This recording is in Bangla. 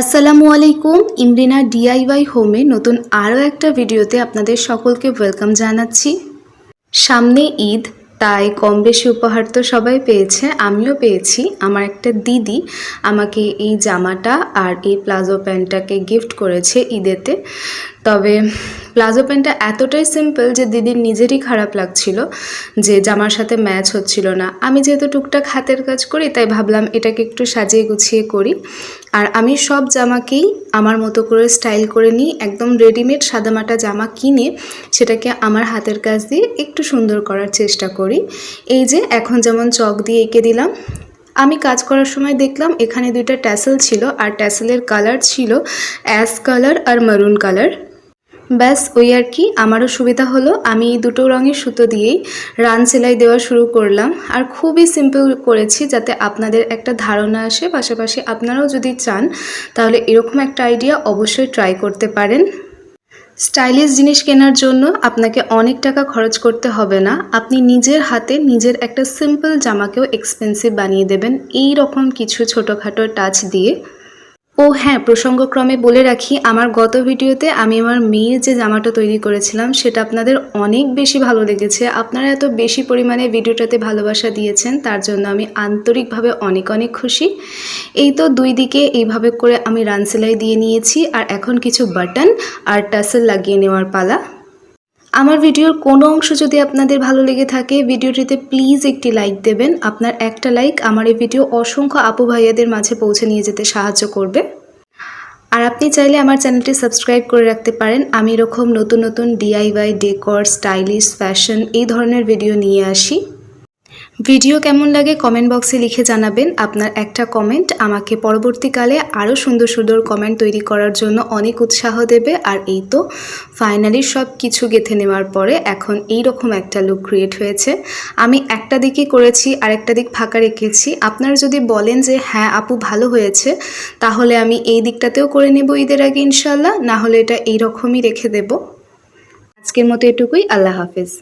আসসালামু আলাইকুম, ইমরিনা ডিআইওয়াই হোমে নতুন আরও একটা ভিডিওতে আপনাদের সকলকে ওয়েলকাম জানাচ্ছি। সামনে ঈদ, তাই কম বেশি উপহার তো সবাই পেয়েছে, আমিও পেয়েছি। আমার একটা দিদি আমাকে এই জামাটা আর এই প্লাজো প্যান্টটাকে গিফট করেছে ঈদেতে। তবে প্লাজো প্যান্টটা এতটাই সিম্পল যে দিদির নিজেরই খারাপ লাগছিল যে জামার সাথে ম্যাচ হচ্ছিল না। আমি যেহেতু টুকটাক হাতের কাজ করি, তাই ভাবলাম এটাকে একটু সাজিয়ে গুছিয়ে করি। আর আমি সব জামাকেই আমার মতো করে স্টাইল করে নিই একদম রেডিমেড সাদামাটা জামা কিনে সেটাকে আমার হাতের কাজ দিয়ে একটু সুন্দর করার চেষ্টা করি। এই যে এখন যেমন চক দিয়ে এঁকে দিলাম। আমি কাজ করার সময় দেখলাম এখানে দুইটা ট্যাসেল ছিল, আর ট্যাসেলের কালার ছিল অ্যাশ কালার আর মারুন কালার ব্যাস, ওই আর কি। আমারও সুবিধা হলো। আমি দুটো রঙের সুতো দিয়েই রান সেলাই দেওয়া শুরু করলাম। আর খুবই সিম্পল করেছি যাতে আপনাদের একটা ধারণা আসে। পাশাপাশি আপনারাও যদি চান, তাহলে এরকম একটা আইডিয়া অবশ্যই ট্রাই করতে পারেন। স্টাইলিশ জিনিস কেনার জন্য আপনাকে অনেক টাকা খরচ করতে হবে না। আপনি নিজের হাতে নিজের একটা সিম্পল জামাকেও এক্সপেন্সিভ বানিয়ে দেবেন। এই রকম কিছু ছোটোখাটো টাচ দিয়ে। ও হ্যাঁ প্রসঙ্গক্রমে বলে রাখি, আমার গত ভিডিওতে আমি আমার মেয়ের যে জামাটা তৈরি করেছিলাম, সেটা আপনাদের অনেক বেশি ভালো লেগেছে। আপনারা এত বেশি পরিমাণে ভিডিওটাতে ভালোবাসা দিয়েছেন, তার জন্য আমি আন্তরিকভাবে অনেক অনেক খুশি। এই তো দুই দিকে এইভাবে করে আমি রান সেলাই দিয়ে নিয়েছি, আর এখন কিছু বাটন আর টাসেল লাগিয়ে নেওয়ার পালা। আমার ভিডিওর কোনো অংশ যদি আপনাদের ভালো লেগে থাকে, ভিডিওটিতে প্লিজ একটি লাইক দেবেন। আপনার একটা লাইক আমার এই ভিডিও অসংখ্য আপু ভাইয়াদের মাঝে পৌঁছে নিয়ে যেতে সাহায্য করবে। আর আপনি চাইলে আমার চ্যানেলটি সাবস্ক্রাইব করে রাখতে পারেন। আমি এরকম নতুন নতুন ডিআইওয়াই ডেকর স্টাইলিশ ফ্যাশন এই ধরনের ভিডিও নিয়ে আসি। ভিডিও কেমন লাগে কমেন্ট বক্সে লিখে জানাবেন। আপনার একটা কমেন্ট আমাকে পরবর্তীকালে আরও সুন্দর সুন্দর কমেন্ট তৈরি করার জন্য অনেক উৎসাহ দেবে। আর এই তো ফাইনালি সব কিছু গেঁথে নেওয়ার পরে এখন এই রকম একটা লুক ক্রিয়েট হয়েছে। আমি একটা দিকই করেছি আর একটা দিক ফাঁকা রেখেছি। আপনারা যদি বলেন যে হ্যাঁ আপু, ভালো হয়েছে, তাহলে আমি এই দিকটাতেও করে নেব ঈদের আগে ইনশাল্লাহ না হলে এটা এই রকমই রেখে দেব। আজকের মতো এটুকুই। আল্লাহ হাফেজ।